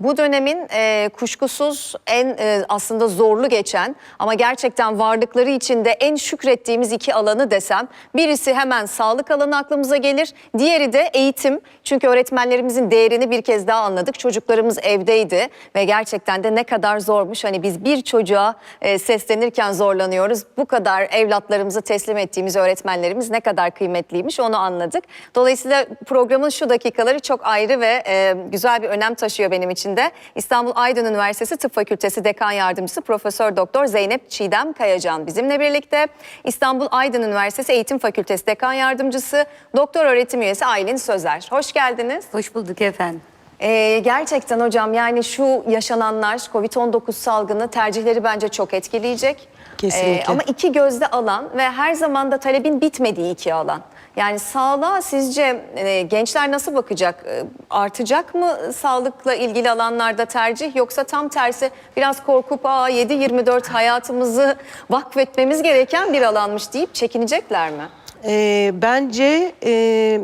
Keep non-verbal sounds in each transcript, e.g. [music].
Bu dönemin e, kuşkusuz en e, aslında zorlu geçen ama gerçekten varlıkları içinde en şükrettiğimiz iki alanı desem birisi hemen sağlık alanı aklımıza gelir. Diğeri de eğitim. Çünkü öğretmenlerimizin değerini bir kez daha anladık. Çocuklarımız evdeydi ve gerçekten de ne kadar zormuş. Hani biz bir çocuğa e, seslenirken zorlanıyoruz. Bu kadar evlatlarımızı teslim ettiğimiz öğretmenlerimiz ne kadar kıymetliymiş onu anladık. Dolayısıyla programın şu dakikaları çok ayrı ve e, güzel bir önem taşıyor benim için de. İstanbul Aydın Üniversitesi Tıp Fakültesi Dekan Yardımcısı Profesör Doktor Zeynep Çiğdem Kayacan bizimle birlikte. İstanbul Aydın Üniversitesi Eğitim Fakültesi Dekan Yardımcısı Doktor Öğretim Üyesi Aylin Sözer. Hoş geldiniz. Hoş bulduk efendim. Ee, gerçekten hocam yani şu yaşananlar Covid-19 salgını tercihleri bence çok etkileyecek. Kesinlikle. Ee, ama iki gözde alan ve her zaman da talebin bitmediği iki alan. Yani sağlığa sizce e, gençler nasıl bakacak? E, artacak mı sağlıkla ilgili alanlarda tercih yoksa tam tersi biraz korkup aa 7-24 hayatımızı vakfetmemiz gereken bir alanmış deyip çekinecekler mi? Ee, bence e,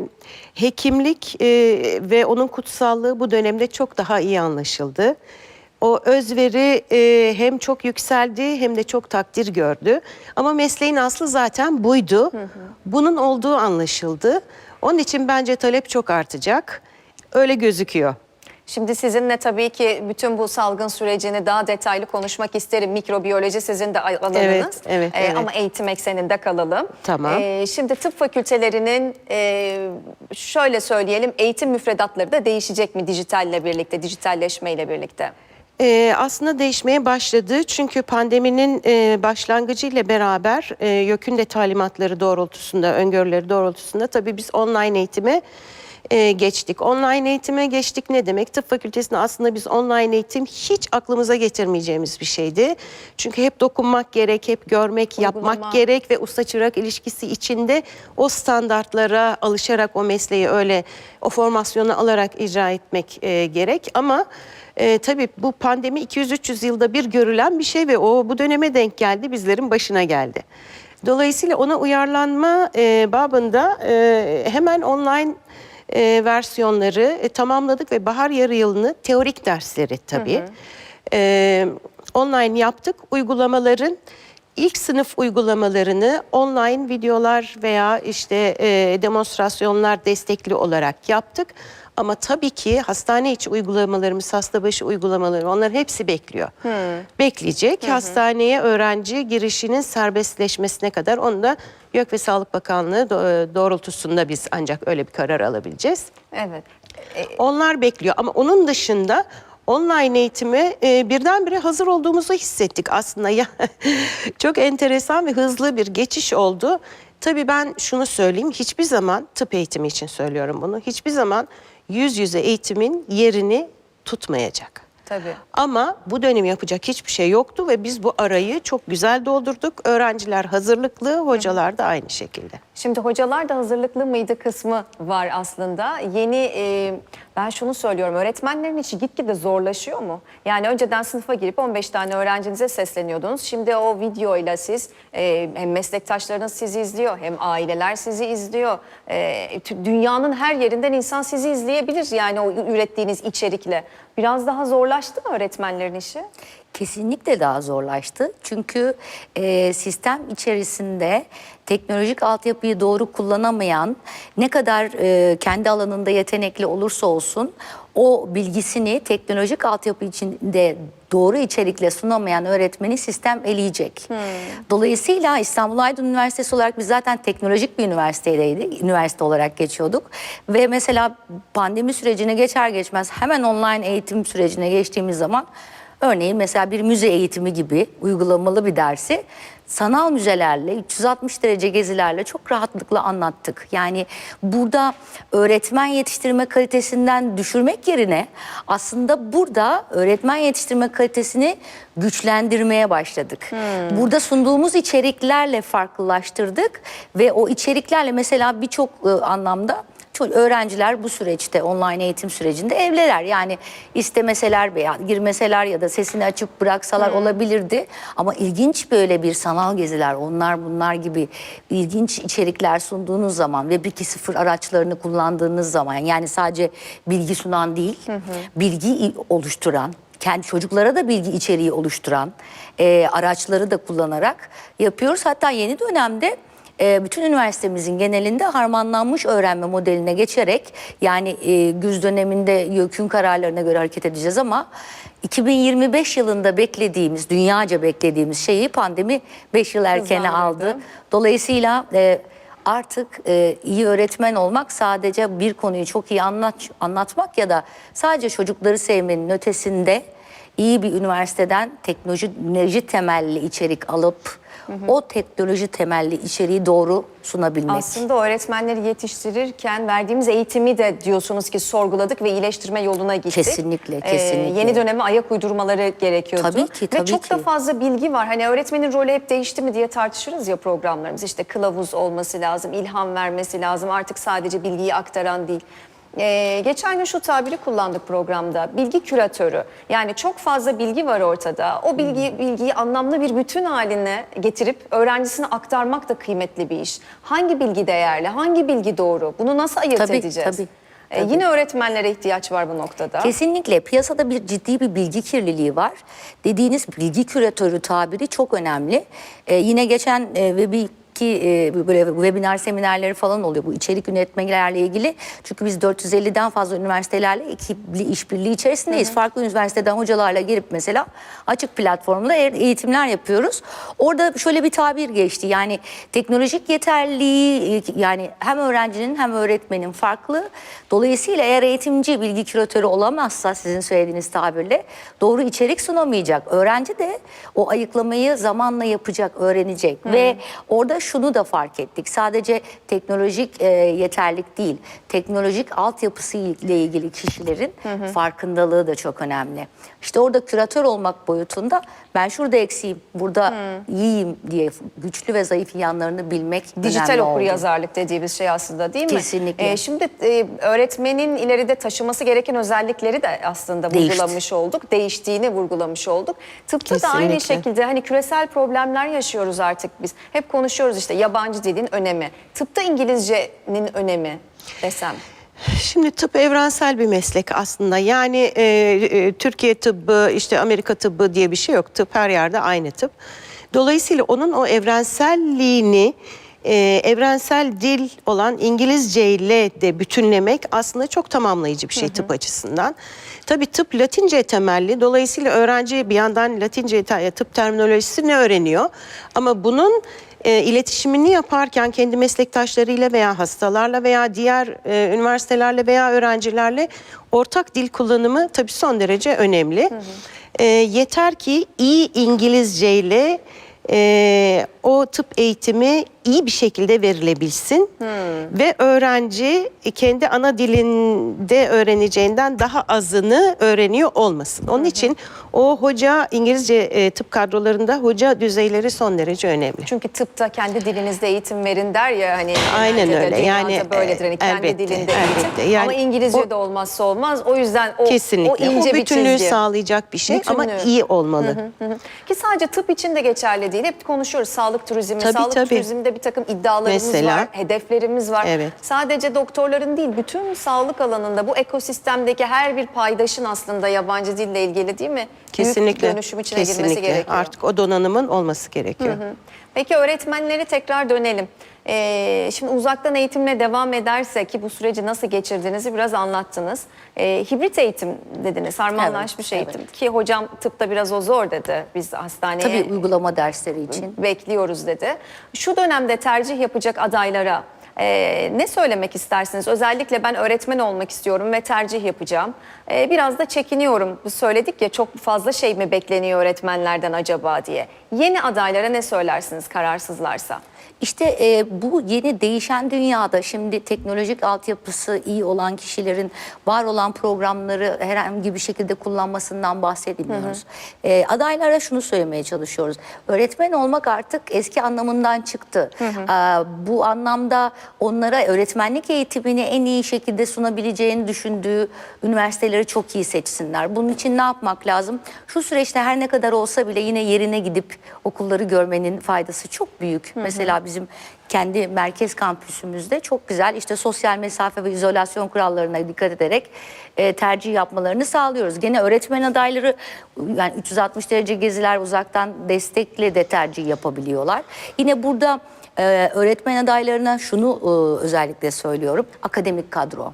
hekimlik e, ve onun kutsallığı bu dönemde çok daha iyi anlaşıldı. O özveri e, hem çok yükseldi hem de çok takdir gördü. Ama mesleğin aslı zaten buydu. Bunun olduğu anlaşıldı. Onun için bence talep çok artacak. Öyle gözüküyor. Şimdi sizinle tabii ki bütün bu salgın sürecini daha detaylı konuşmak isterim. Mikrobiyoloji sizin de alanınız. Evet, evet, Ee, evet. Ama eğitim ekseninde kalalım. Tamam. Ee, şimdi tıp fakültelerinin e, şöyle söyleyelim eğitim müfredatları da değişecek mi dijitalle birlikte, dijitalleşmeyle birlikte? Ee, aslında değişmeye başladı. Çünkü pandeminin e, başlangıcıyla beraber e, YÖK'ün de talimatları doğrultusunda, öngörüleri doğrultusunda tabii biz online eğitime e, geçtik. Online eğitime geçtik ne demek? Tıp fakültesinde aslında biz online eğitim hiç aklımıza getirmeyeceğimiz bir şeydi. Çünkü hep dokunmak gerek, hep görmek, Uygulama. yapmak gerek ve usta çırak ilişkisi içinde o standartlara alışarak o mesleği öyle o formasyonu alarak icra etmek e, gerek ama e, tabii bu pandemi 200-300 yılda bir görülen bir şey ve o bu döneme denk geldi bizlerin başına geldi. Dolayısıyla ona uyarlanma e, babında e, hemen online e, versiyonları e, tamamladık ve bahar yarı yılını teorik dersleri tabii e, online yaptık. Uygulamaların ilk sınıf uygulamalarını online videolar veya işte e, demonstrasyonlar destekli olarak yaptık. Ama tabii ki hastane içi uygulamalarımız, hasta başı uygulamaları onların hepsi bekliyor. Bekleyecek. Hastaneye öğrenci girişinin serbestleşmesine kadar onu da YÖK ve Sağlık Bakanlığı do- doğrultusunda biz ancak öyle bir karar alabileceğiz. Evet. E, Onlar bekliyor ama onun dışında online eğitime e, birdenbire hazır olduğumuzu hissettik aslında. [laughs] Ya çok enteresan ve hızlı bir geçiş oldu. Tabii ben şunu söyleyeyim, hiçbir zaman tıp eğitimi için söylüyorum bunu. Hiçbir zaman yüz yüze eğitimin yerini tutmayacak. tabii. Ama bu dönem yapacak hiçbir şey yoktu ve biz bu arayı çok güzel doldurduk. Öğrenciler hazırlıklı, hocalar da aynı şekilde. Şimdi hocalar da hazırlıklı mıydı kısmı var aslında. Yeni e, ben şunu söylüyorum öğretmenlerin işi gitgide zorlaşıyor mu? Yani önceden sınıfa girip 15 tane öğrencinize sesleniyordunuz. Şimdi o videoyla siz e, hem meslektaşlarınız sizi izliyor hem aileler sizi izliyor. E, dünyanın her yerinden insan sizi izleyebilir yani o ürettiğiniz içerikle. Biraz daha zorlaştı mı öğretmenlerin işi? Kesinlikle daha zorlaştı. Çünkü e, sistem içerisinde teknolojik altyapıyı doğru kullanamayan ne kadar e, kendi alanında yetenekli olursa olsun o bilgisini teknolojik altyapı içinde doğru içerikle sunamayan öğretmeni sistem eleyecek. Dolayısıyla İstanbul Aydın Üniversitesi olarak biz zaten teknolojik bir üniversitedeydik, üniversite olarak geçiyorduk. Ve mesela pandemi sürecine geçer geçmez hemen online eğitim sürecine geçtiğimiz zaman Örneğin mesela bir müze eğitimi gibi uygulamalı bir dersi sanal müzelerle 360 derece gezilerle çok rahatlıkla anlattık. Yani burada öğretmen yetiştirme kalitesinden düşürmek yerine aslında burada öğretmen yetiştirme kalitesini güçlendirmeye başladık. Burada sunduğumuz içeriklerle farklılaştırdık ve o içeriklerle mesela birçok e, anlamda ço- öğrenciler bu süreçte online eğitim sürecinde evliler. Yani istemeseler veya girmeseler ya da sesini açıp bıraksalar olabilirdi. Ama ilginç böyle bir sanal geziler, onlar bunlar gibi ilginç içerikler sunduğunuz zaman ve 1-2-0 araçlarını kullandığınız zaman yani sadece bilgi sunan değil, bilgi oluşturan, kendi çocuklara da bilgi içeriği oluşturan e, araçları da kullanarak yapıyoruz. Hatta yeni dönemde e, bütün üniversitemizin genelinde harmanlanmış öğrenme modeline geçerek yani e, güz döneminde YÖK'ün kararlarına göre hareket edeceğiz ama 2025 yılında beklediğimiz, dünyaca beklediğimiz şeyi pandemi 5 yıl erkene Hızlandırdı. aldı. Dolayısıyla e, artık e, iyi öğretmen olmak sadece bir konuyu çok iyi anlat, anlatmak ya da sadece çocukları sevmenin ötesinde iyi bir üniversiteden teknoloji temelli içerik alıp o teknoloji temelli içeriği doğru sunabilmek. Aslında öğretmenleri yetiştirirken verdiğimiz eğitimi de diyorsunuz ki sorguladık ve iyileştirme yoluna gittik. Kesinlikle, Ee, kesinlikle. yeni döneme ayak uydurmaları gerekiyordu. Tabii ki, Ve tabii çok da ki. fazla bilgi var. Hani öğretmenin rolü hep değişti mi diye tartışırız ya programlarımız. İşte kılavuz olması lazım, ilham vermesi lazım. Artık sadece bilgiyi aktaran değil. Ee, geçen gün şu tabiri kullandık programda. Bilgi küratörü. Yani çok fazla bilgi var ortada. O bilgi bilgiyi anlamlı bir bütün haline getirip öğrencisine aktarmak da kıymetli bir iş. Hangi bilgi değerli, hangi bilgi doğru? Bunu nasıl ayırt Tabii, edeceğiz? tabii, Ee, tabii. yine öğretmenlere ihtiyaç var bu noktada. Kesinlikle piyasada bir ciddi bir bilgi kirliliği var. Dediğiniz bilgi küratörü tabiri çok önemli. Ee, yine geçen e, ve bir ki e, böyle webinar seminerleri falan oluyor bu içerik yönetmelerle ilgili. Çünkü biz 450'den fazla üniversitelerle ekipli işbirliği içerisindeyiz. Farklı üniversiteden hocalarla girip mesela açık platformda e- eğitimler yapıyoruz. Orada şöyle bir tabir geçti. Yani teknolojik yeterliliği e, yani hem öğrencinin hem öğretmenin farklı. Dolayısıyla eğer eğitimci bilgi küratörü olamazsa sizin söylediğiniz tabirle doğru içerik sunamayacak. Öğrenci de o ayıklamayı zamanla yapacak, öğrenecek ve orada şunu da fark ettik. Sadece teknolojik e, yeterlik değil, teknolojik altyapısı ile ilgili kişilerin farkındalığı da çok önemli. İşte orada küratör olmak boyutunda ben şurada eksiğim, burada iyiyim diye güçlü ve zayıf yanlarını bilmek Dijital okur oldu. yazarlık dediğimiz şey aslında değil mi? Kesinlikle. Ee, şimdi e, öğretmenin ileride taşıması gereken özellikleri de aslında Değişti. vurgulamış olduk. Değiştiğini vurgulamış olduk. Tıpta da aynı Kesinlikle. şekilde hani küresel problemler yaşıyoruz artık biz. Hep konuşuyoruz işte yabancı dilin önemi. Tıpta İngilizcenin önemi desem. Şimdi tıp evrensel bir meslek aslında. Yani e, e, Türkiye tıbbı, işte Amerika tıbbı diye bir şey yok. Tıp her yerde aynı tıp. Dolayısıyla onun o evrenselliğini e, evrensel dil olan İngilizce ile de bütünlemek aslında çok tamamlayıcı bir şey tıp açısından. Tabii tıp Latince temelli. Dolayısıyla öğrenci bir yandan Latince tıp terminolojisini öğreniyor. Ama bunun e, iletişimini yaparken kendi meslektaşlarıyla veya hastalarla veya diğer e, üniversitelerle veya öğrencilerle ortak dil kullanımı tabii son derece önemli. E, yeter ki iyi İngilizce ile e, o tıp eğitimi iyi bir şekilde verilebilsin ve öğrenci kendi ana dilinde öğreneceğinden daha azını öğreniyor olmasın. Onun için o hoca İngilizce e, tıp kadrolarında hoca düzeyleri son derece önemli. Çünkü tıpta kendi dilinizde eğitim verin der ya hani Aynen öyle. Yani, böyledir hani e, kendi elbette, dilinde elbette. eğitim Yani ama İngilizce o- de olmazsa olmaz. O yüzden o, Kesinlikle. o ince o bir bütünlüğü çizgi. sağlayacak bir şey ama Bütünlüğü. iyi olmalı. Hı hı. Ki sadece tıp için de geçerli değil. Hep konuşuyoruz sağlık turizmi. Tabii, sağlık tabii. turizminde bir takım iddialarımız Mesela? var, hedeflerimiz var. Evet. Sadece doktorların değil, bütün sağlık alanında bu ekosistemdeki her bir paydaşın aslında yabancı dille ilgili değil mi? Kesinlikle. Büyük dönüşüm içine girmesi Kesinlikle. gerekiyor. Artık o donanımın olması gerekiyor. Peki öğretmenlere tekrar dönelim. Ee, şimdi uzaktan eğitimle devam ederse ki bu süreci nasıl geçirdiğinizi biraz anlattınız. Ee, hibrit eğitim dediniz, harmanlaşmış Evet, eğitim. Ki hocam tıpta biraz o zor dedi. Biz hastaneye Tabii uygulama dersleri için. bekliyoruz dedi. Şu dönemde tercih yapacak adaylara e, ne söylemek istersiniz? Özellikle ben öğretmen olmak istiyorum ve tercih yapacağım. e, biraz da çekiniyorum. Söyledik ya çok fazla şey mi bekleniyor öğretmenlerden acaba diye. Yeni adaylara ne söylersiniz kararsızlarsa? İşte e, bu yeni değişen dünyada şimdi teknolojik altyapısı iyi olan kişilerin var olan programları herhangi bir şekilde kullanmasından bahsedemiyoruz. E, adaylara şunu söylemeye çalışıyoruz. Öğretmen olmak artık eski anlamından çıktı. E, bu anlamda onlara öğretmenlik eğitimini en iyi şekilde sunabileceğini düşündüğü üniversiteleri çok iyi seçsinler. Bunun için ne yapmak lazım? Şu süreçte her ne kadar olsa bile yine yerine gidip okulları görmenin faydası çok büyük. Mesela bizim kendi merkez kampüsümüzde çok güzel işte sosyal mesafe ve izolasyon kurallarına dikkat ederek e, tercih yapmalarını sağlıyoruz. Gene öğretmen adayları yani 360 derece geziler uzaktan destekle de tercih yapabiliyorlar. Yine burada ee, öğretmen adaylarına şunu e, özellikle söylüyorum. Akademik kadro.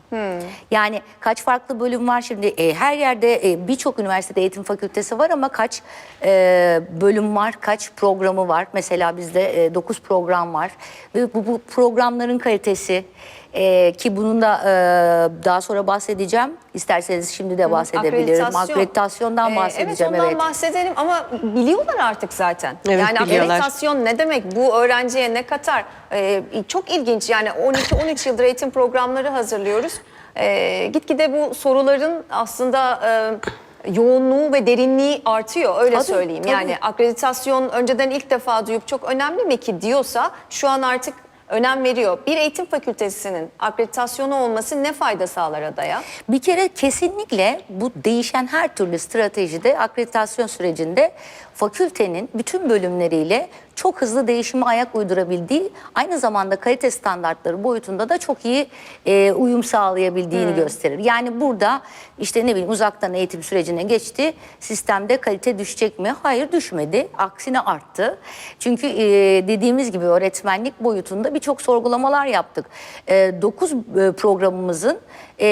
Yani kaç farklı bölüm var şimdi? E, her yerde e, birçok üniversitede eğitim fakültesi var ama kaç e, bölüm var, kaç programı var? Mesela bizde 9 program var. Ve bu, bu programların kalitesi e, ki bunun da e, daha sonra bahsedeceğim. İsterseniz şimdi de bahsedebilirim. Akreditasyon. Akreditasyondan Ee, bahsedeceğim. Evet ondan evet. bahsedelim ama biliyorlar artık zaten. Evet, yani biliyorlar. akreditasyon ne demek? Bu öğrenciye ne katar? Ee, çok ilginç yani 12-13 yıldır eğitim programları hazırlıyoruz. Ee, gitgide bu soruların aslında e, yoğunluğu ve derinliği artıyor öyle Tabii, söyleyeyim. tabii. Yani akreditasyon önceden ilk defa duyup çok önemli mi ki diyorsa şu an artık önem veriyor. Bir eğitim fakültesinin akreditasyonu olması ne fayda sağlar adaya? Bir kere kesinlikle bu değişen her türlü stratejide akreditasyon sürecinde fakültenin bütün bölümleriyle çok hızlı değişime ayak uydurabildiği, aynı zamanda kalite standartları boyutunda da çok iyi e, uyum sağlayabildiğini gösterir. Yani burada işte ne bileyim uzaktan eğitim sürecine geçti, sistemde kalite düşecek mi? Hayır düşmedi, aksine arttı. Çünkü e, dediğimiz gibi öğretmenlik boyutunda birçok sorgulamalar yaptık. 9 programımızın e,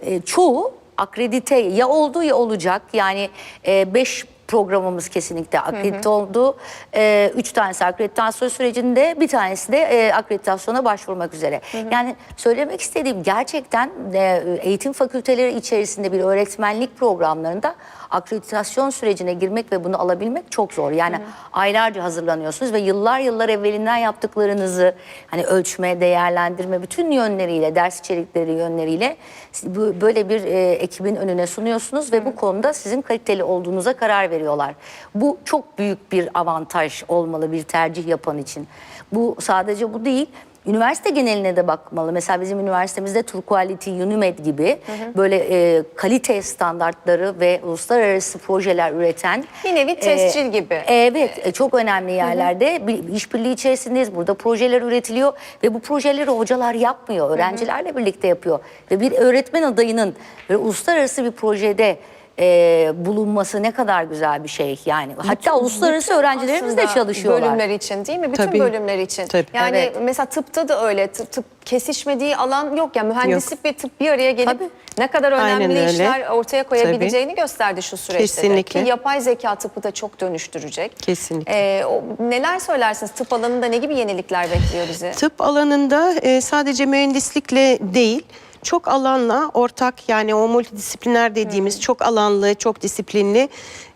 e, çoğu akredite ya oldu ya olacak. Yani 5 programımız kesinlikle akredite oldu. E, üç tanesi akreditasyon sürecinde, bir tanesi de e, akreditasyona başvurmak üzere. Yani söylemek istediğim gerçekten e, eğitim fakülteleri içerisinde bir öğretmenlik programlarında akreditasyon sürecine girmek ve bunu alabilmek çok zor. Yani aylarca hazırlanıyorsunuz ve yıllar yıllar evvelinden yaptıklarınızı hani ölçme, değerlendirme bütün yönleriyle, ders içerikleri yönleriyle bu- böyle bir e, ekibin önüne sunuyorsunuz ve bu konuda sizin kaliteli olduğunuza karar veriyorlar. Bu çok büyük bir avantaj olmalı bir tercih yapan için. Bu sadece bu değil. Üniversite geneline de bakmalı. Mesela bizim üniversitemizde Turquality, Unimed gibi böyle e, kalite standartları ve uluslararası projeler üreten Bir nevi tescil gibi. Evet, e, çok önemli yerlerde bir işbirliği içerisindeyiz. Burada projeler üretiliyor ve bu projeleri hocalar yapmıyor, öğrencilerle birlikte yapıyor. Ve bir öğretmen adayının ve uluslararası bir projede e, bulunması ne kadar güzel bir şey yani. Hatta uluslararası öğrencilerimiz de çalışıyorlar. Bölümler için değil mi? Bütün Tabii. bölümler için. Tabii. Yani Evet. mesela tıpta da öyle. Tıp, tıp kesişmediği alan yok. Yani mühendislik ve tıp bir araya gelip Tabii. ne kadar Aynen önemli öyle. işler ortaya koyabileceğini gösterdi şu süreçte de. Kesinlikle. Ki yapay zeka tıpı da çok dönüştürecek. Kesinlikle. Ee, o- neler söylersiniz? Tıp alanında ne gibi yenilikler bekliyor bizi? Tıp alanında e, sadece mühendislikle değil, çok alanla ortak yani o multidisipliner dediğimiz çok alanlı, çok disiplinli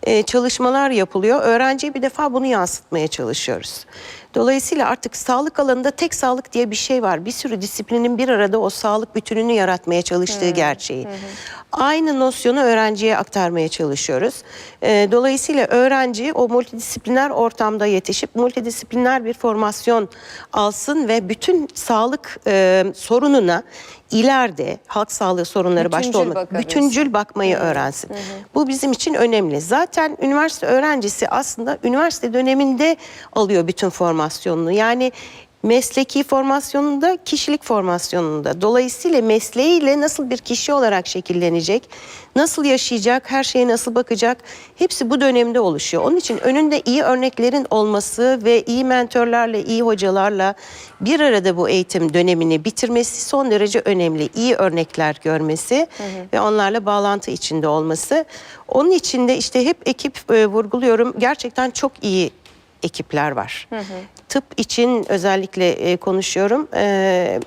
e, çalışmalar yapılıyor. Öğrenciye bir defa bunu yansıtmaya çalışıyoruz. Dolayısıyla artık sağlık alanında tek sağlık diye bir şey var. Bir sürü disiplinin bir arada o sağlık bütününü yaratmaya çalıştığı gerçeği. Aynı nosyonu öğrenciye aktarmaya çalışıyoruz. E, dolayısıyla öğrenci o multidisipliner ortamda yetişip multidisipliner bir formasyon alsın ve bütün sağlık e, sorununa ileride halk sağlığı sorunları başta Bütüncül olmak bakabilsin. bütüncül bakmayı öğrensin. Bu bizim için önemli. Zaten üniversite öğrencisi aslında üniversite döneminde alıyor bütün formasyonunu. Yani mesleki formasyonunda, kişilik formasyonunda. Dolayısıyla mesleğiyle nasıl bir kişi olarak şekillenecek, nasıl yaşayacak, her şeye nasıl bakacak hepsi bu dönemde oluşuyor. Onun için önünde iyi örneklerin olması ve iyi mentorlarla, iyi hocalarla bir arada bu eğitim dönemini bitirmesi son derece önemli. İyi örnekler görmesi ve onlarla bağlantı içinde olması. Onun için de işte hep ekip e, vurguluyorum gerçekten çok iyi ekipler var. Tıp için özellikle e, konuşuyorum. E,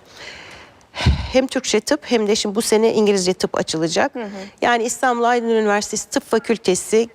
hem Türkçe tıp hem de şimdi bu sene İngilizce tıp açılacak. Yani İstanbul Aydın Üniversitesi Tıp Fakültesi